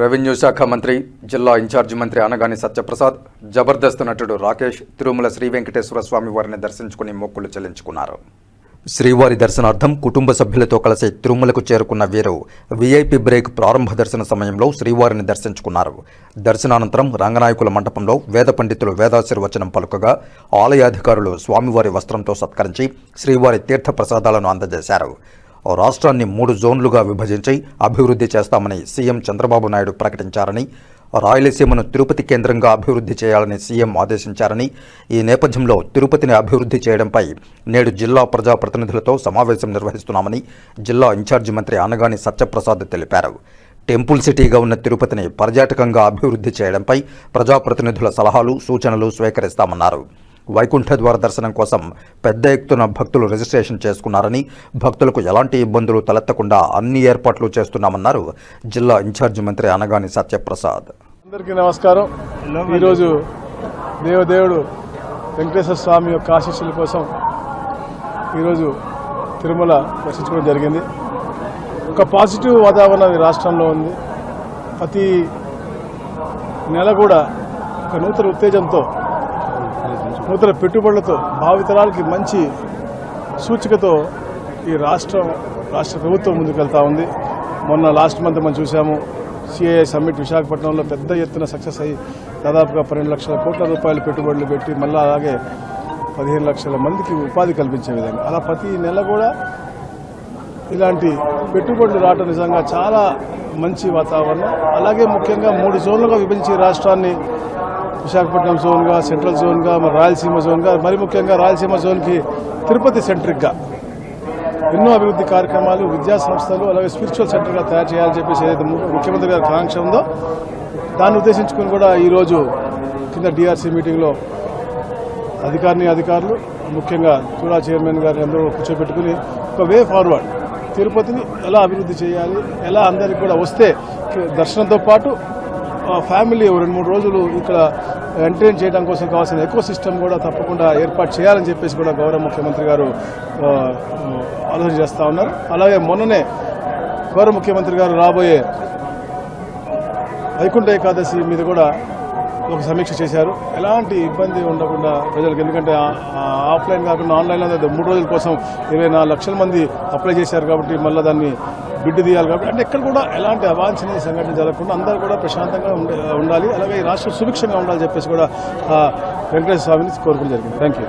Revenue శాఖ మంత్రి జిల్లా ఇన్ఛార్జి మంత్రి అనగాని సత్యప్రసాద్ జబర్దస్త్ నటుడు రాకేష్ తిరుమల శ్రీ వెంకటేశ్వర స్వామి వారిని దర్శించుకుని మొక్కులు చెల్లించుకున్నారు. శ్రీవారి దర్శనార్థం కుటుంబ సభ్యులతో కలిసి తిరుమలకు చేరుకున్న వీరు వీఐపీ బ్రేక్ ప్రారంభ దర్శన సమయంలో శ్రీవారిని దర్శించుకున్నారు. దర్శనానంతరం రంగనాయకుల మండపంలో వేద పండితులు వేదాశీర్వచనం పలుకగా ఆలయాధికారులు స్వామివారి వస్త్రంతో సత్కరించి శ్రీవారి తీర్థ ప్రసాదాలను అందజేశారు. రాష్ట్రాన్ని మూడు జోన్లుగా విభజించి అభివృద్ధి చేస్తామని సీఎం చంద్రబాబు నాయుడు ప్రకటించారని రాయలసీమను తిరుపతి కేంద్రంగా అభివృద్ధి చేయాలని సీఎం ఆదేశించారని ఈ నేపథ్యంలో తిరుపతిని అభివృద్ధి చేయడంపై నేడు జిల్లా ప్రజాప్రతినిధులతో సమావేశం నిర్వహిస్తున్నామని జిల్లా ఇన్ఛార్జి మంత్రి అనగాని సత్యప్రసాద్ తెలిపారు. టెంపుల్ సిటీగా ఉన్న తిరుపతిని పర్యాటకంగా అభివృద్ధి చేయడంపై ప్రజాప్రతినిధుల సలహాలు సూచనలు స్వీకరిస్తామన్నారు. వైకుంఠ ద్వార దర్శనం కోసం పెద్ద ఎత్తున భక్తులు రిజిస్ట్రేషన్ చేసుకున్నారని భక్తులకు ఎలాంటి ఇబ్బందులు తలెత్తకుండా అన్ని ఏర్పాట్లు చేస్తున్నామన్నారు జిల్లా ఇన్ఛార్జి మంత్రి అనగాని సత్యప్రసాద్. అందరికీ నమస్కారం. ఈరోజు దేవదేవుడు వెంకటేశ్వర స్వామి యొక్క ఆశీస్సుల కోసం ఈరోజు తిరుమల దర్శించుకోవడం జరిగింది. ఒక పాజిటివ్ వాతావరణం ఈ రాష్ట్రంలో ఉంది. ప్రతి నెల కూడా ఒక నూతన ఉత్తేజంతో నూతన పెట్టుబడులతో భావితరాలకి మంచి సూచికతో ఈ రాష్ట్రం రాష్ట్ర ప్రభుత్వం ముందుకెళ్తా ఉంది. మొన్న లాస్ట్ మంత్ మనం చూసాము సిఐఐ సమ్మిట్ విశాఖపట్నంలో పెద్ద ఎత్తున సక్సెస్ అయ్యి దాదాపుగా పన్నెండు లక్షల కోట్ల రూపాయల పెట్టుబడులు పెట్టి మళ్ళీ అలాగే పదిహేను లక్షల మందికి ఉపాధి కల్పించే విధంగా. అలా ప్రతి నెల కూడా ఇలాంటి పెట్టుబడులు రావడం నిజంగా చాలా మంచి వాతావరణం. అలాగే ముఖ్యంగా మూడు జోన్లుగా విభజించి రాష్ట్రాన్ని విశాఖపట్నం జోన్గా సెంట్రల్ జోన్గా మరి రాయలసీమ జోన్గా మరి ముఖ్యంగా రాయలసీమ జోన్కి తిరుపతి సెంట్రిక్గా. ఎన్నో అభివృద్ధి కార్యక్రమాలు విద్యా సంస్థలు అలాగే స్పిరిచువల్ సెంటర్గా తయారు చేయాలని చెప్పేసి ఏదైతే ముఖ్యమంత్రి గారి కాంక్ష ఉందో దాన్ని ఉద్దేశించుకుని కూడా ఈరోజు కింద డిఆర్సీ మీటింగ్లో అధికారిని అధికారులు ముఖ్యంగా చూడా చైర్మన్ గారిని అందరూ కూర్చోబెట్టుకుని ఒక వే ఫార్వర్డ్ తిరుపతిని ఎలా అభివృద్ధి చేయాలి ఎలా అందరికి కూడా వస్తే దర్శనంతో పాటు ఫ్యామిలీ రెండు మూడు రోజులు ఇక్కడ eh, ఎంటర్టైన్ చేయడం కోసం కావాల్సిన ఎక్కువ సిస్టమ్ కూడా తప్పకుండా ఏర్పాటు చేయాలని చెప్పేసి కూడా గౌరవ ముఖ్యమంత్రి గారు eh, ఆలోచన చేస్తూ ఉన్నారు. అలాగే మొన్ననే గౌరవ ముఖ్యమంత్రి గారు రాబోయే వైకుంఠ ఏకాదశి మీద కూడా ఒక సమీక్ష చేశారు. ఎలాంటి ఇబ్బంది ఉండకుండా ప్రజలకు ఎందుకంటే ఆఫ్లైన్ కాకుండా ఆన్లైన్లో మూడు రోజుల కోసం ఇరవై నాలుగు లక్షల మంది అప్లై చేశారు కాబట్టి మళ్ళీ దాన్ని బిడ్డు తీయాలి కాబట్టి అంటే ఎక్కడ కూడా ఎలాంటి అవాంఛనీయ సంఘటన జరగకుండా అందరూ కూడా ప్రశాంతంగా ఉండాలి. అలాగే ఈ రాష్ట్రం సుభిక్షంగా ఉండాలి చెప్పేసి కూడా వెంకటేశ్వర స్వామిని కోరుకుని జరిగింది. Thank you